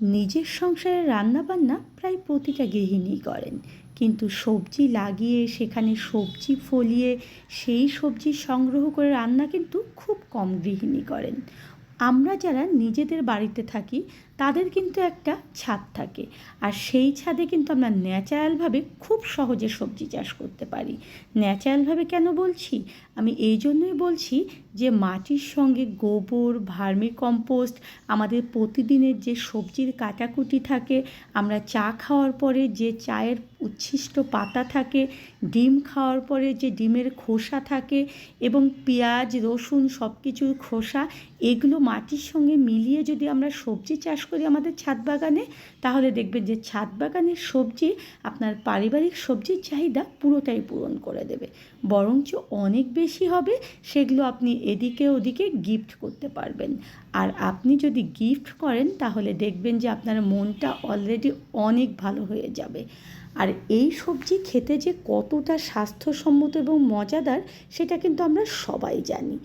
নিজের সংসারে রান্নাবান্না প্রায় প্রতিটা গৃহিণী করেন। কিন্তু সবজি লাগিয়ে সেখানে সবজি ফলিয়ে সেই সবজি সংগ্রহ করে রান্না কিন্তু খুব কম গৃহিণী করেন। আমরা যারা নিজেদের বাড়িতে থাকি, তাদের কিন্তু একটা ছাদ থাকে। আর সেই ছাদে কিন্তু আমরা ন্যাচারালভাবে খুব সহজে সবজি চাষ করতে পারি। ন্যাচারালভাবে কেন বলছি? আমি এই জন্যই বলছি যে মাটির সঙ্গে গোবর, ভার্মি কম্পোস্ট, আমাদের প্রতিদিনের যে সবজির কাটাকুটি থাকে, আমরা চা খাওয়ার পরে যে চায়ের উচ্ছিষ্ট পাতা থাকে, ডিম খাওয়ার পরে যে ডিমের খোসা থাকে এবং পেঁয়াজ, রসুন সব কিছুর খোসা, এগুলো মাটির সঙ্গে মিলিয়ে যদি আমরা সবজি চাষ করি আমাদের ছাদ বাগানে, তাহলে দেখবেন যে ছাদ বাগানের সবজি আপনার পারিবারিক সবজির চাহিদা পুরোটাই পূরণ করে দেবে। বরঞ্চ অনেক বেশি হবে, সেগুলো আপনি এদিকে ওদিকে গিফট করতে পারবেন। আর আপনি যদি গিফট করেন, তাহলে দেখবেন যে আপনার মনটা অলরেডি অনেক ভালো হয়ে যাবে। আর এই সবজি খেতে যে কতটা স্বাস্থ্যসম্মত এবং মজাদার, সেটা কিন্তু আমরা সবাই জানি।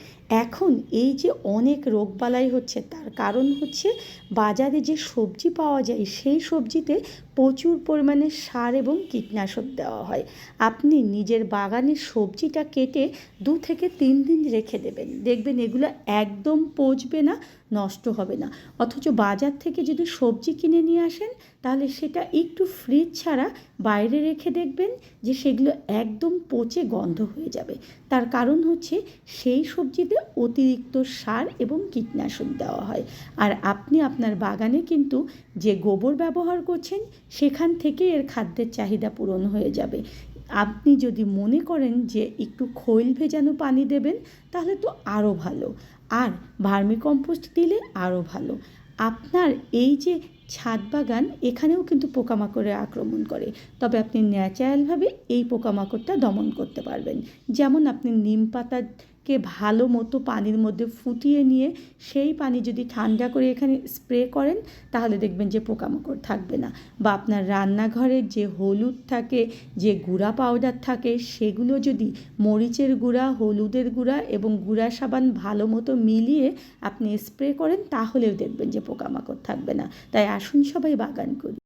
এখন এই যে অনেক রোগবালাই হচ্ছে, তার কারণ হচ্ছে বাজারে যে সবজি পাওয়া যায়, সেই সবজিতে প্রচুর পরিমাণে সার এবং কীটনাশক দেওয়া হয়। আপনি নিজের বাগানের সবজিটা কেটে দু থেকে তিন দিন রেখে দেবেন। দেখবেন এগুলো একদম পচবে না নষ্ট হবে না। অথচ বাজার থেকে যদি সবজি কিনে নিয়ে আসেন, তাহলে সেটা একটু ফ্রিজ ছাড়া বাইরে রেখে দেখবেন যে সেগুলো একদম পচে গন্ধ হয়ে যাবে। তার কারণ হচ্ছে সেই সবজিতে অতিরিক্ত সার এবং কীটনাশক দেওয়া হয়। আর আপনি আপনার বাগানে কিন্তু যে গোবর ব্যবহার করছেন, সেখান থেকে এর খাদ্যের চাহিদা পূরণ হয়ে যাবে। আপনি যদি মনে করেন যে একটু খৈল ভেজানো পানি দেবেন, তাহলে তো আরও ভালো। আর ভার্মি কম্পোস্ট দিলে আরও ভালো। আপনার এই যে ছাদ বাগান, এখানেও কিন্তু পোকামাকড়ে আক্রমণ করে। তবে আপনি ন্যাচারালভাবে এই পোকামাকড়টা দমন করতে পারবেন। যেমন আপনি নিম পাতাকে ভালো মতো পানির মধ্যে ফুটিয়ে নিয়ে সেই পানি যদি ঠান্ডা করে এখানে স্প্রে করেন, তাহলে দেখবেন যে পোকামাকড় থাকবে না। বা আপনার রান্নাঘরের যে হলুদ থাকে, যে গুঁড়া পাউডার থাকে, সেগুলো যদি মরিচের গুঁড়া, হলুদের গুঁড়া এবং গুঁড়া সাবান ভালো মতো মিলিয়ে আপনি স্প্রে করেন, তাহলেও দেখবেন যে পোকামাকড় থাকবে না। তাই আসুন সবাই বাগান করি।